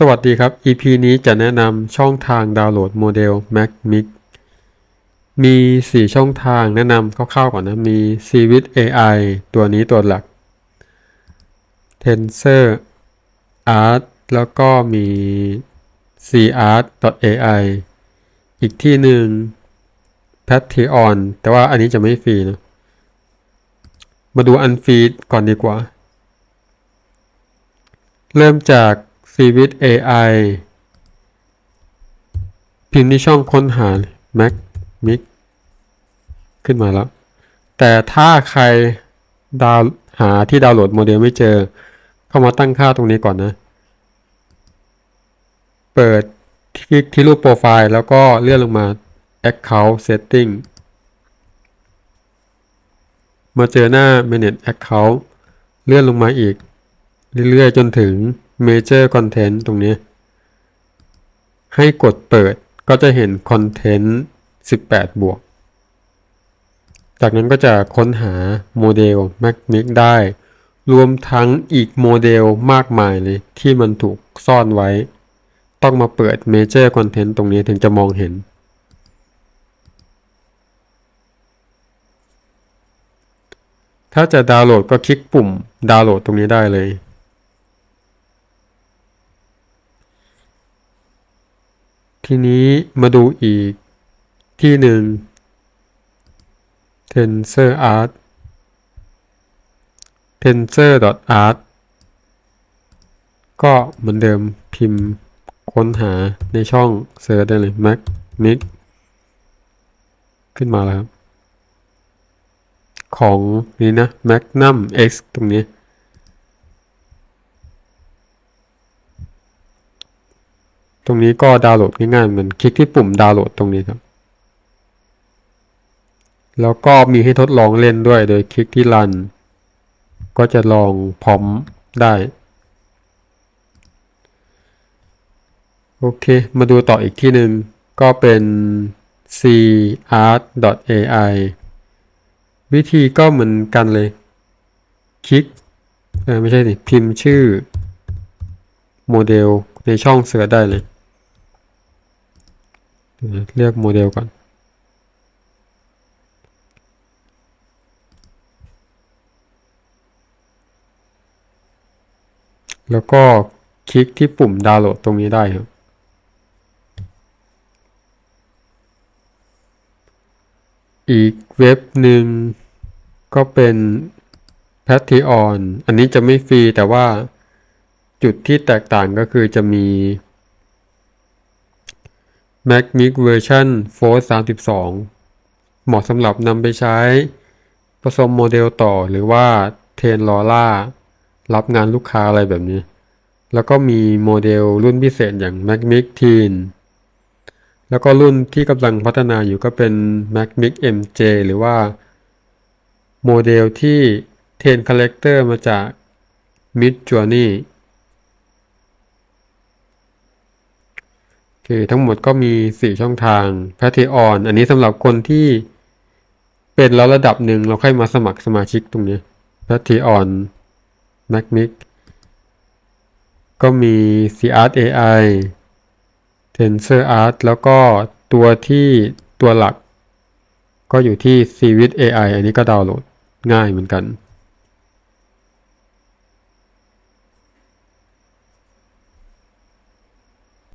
สวัสดีครับ EP นี้จะแนะนำช่องทางดาวน์โหลดโมเดล Mac Mix มี 4 ช่องทางแนะนำคร่าวๆก่อนนะ มี c w i t AI ตัวนี้ตัวหลัก Tensor Art แล้วก็มี cart.ai อีกที่หนึ่ง Patreon แต่ว่าอันนี้จะไม่ฟรีนะ มาดูอันฟรีก่อนดีกว่า เริ่มจาก c w i t AI พิมพ์ที่ช่องค้นหา Mac Mix ขึ้นมาแล้ว แต่ถ้าใครดาวหาที่ดาวน์โหลดโมเดลไม่เจอ เข้ามาตั้งค่าตรงนี้ก่อนนะ เปิดคลิกที่รูปโปรไฟล์แล้วก็เลื่อนลงมา Account Setting มาเจอหน้า Manage Account เลื่อนลงมาอีก เรื่อยๆ จนถึง Major Content ตรงนี้ ให้กดเปิดก็จะเห็น Content 18 บวก จากนั้นก็จะค้นหาโมเดล Mac Mix ได้ รวมทั้งอีกโมเดลมากมายเลยที่มันถูกซ่อนไว้ ต้องมาเปิด Major Content ตรงนี้ถึงจะมองเห็นถ้าจะดาวน์โหลดก็คลิกปุ่มดาวน์โหลดตรงนี้ได้เลย ทีนี้มาดูอีกที่หนึ่ง tensor art tensor.art ก็เหมือนเดิมพิมพ์ค้นหาในช่องเซิร์ชได้เลย mac mix ขึ้นมาแล้วครับของนี้นะ magnum x ตรงนี้ ตรงนี้ก็ดาวน์โหลดง่ายๆเหมือนคลิกที่ปุ่มดาวน์โหลดตรงนี้ครับ แล้วก็มีให้ทดลองเล่นด้วยโดยคลิกที่ run ก็จะลองพร้อมได้ โอเค มาดูต่ออีกที่หนึ่งก็เป็น cart.ai วิธีก็เหมือนกันเลย คลิกเออไม่ใช่สิพิมพ์ชื่อโมเดลในช่องเสิร์ชได้เลย เรียกโมเดลก่อน แล้วก็คลิกที่ปุ่มดาวน์โหลดตรงนี้ได้ครับอีกเว็บหนึ่งก็เป็น Patreon อันนี้จะไม่ฟรีแต่ว่าจุดที่แตกต่างก็คือจะมี Mac Mix Version Force 32 เหมาะสำหรับนำไปใช้ ผสมโมเดลต่อหรือว่าเทนลอล่ารับงานลูกค้าอะไรแบบนี้ แล้วก็มีโมเดลรุ่นพิเศษอย่าง Mac Mix Teen แล้วก็รุ่นที่กำลังพัฒนาอยู่ก็เป็น Mac Mix MJ หรือว่า โมเดลที่เทนคาแรคเตอร์มาจาก Mid Journey โอเคทั้งหมดก็มี 4 ช่องทาง Patreon อันนี้สำหรับคนที่เป็นแล้วระดับหนึ่งเราค่อยมาสมัครสมาชิกตรงนี้ Patreon Mac Mix ก็มี CArt AI Tensor Art แล้วก็ตัวที่ตัวหลักก็อยู่ที่ c w i t AI อันนี้ก็ดาวน์โหลดง่ายเหมือนกัน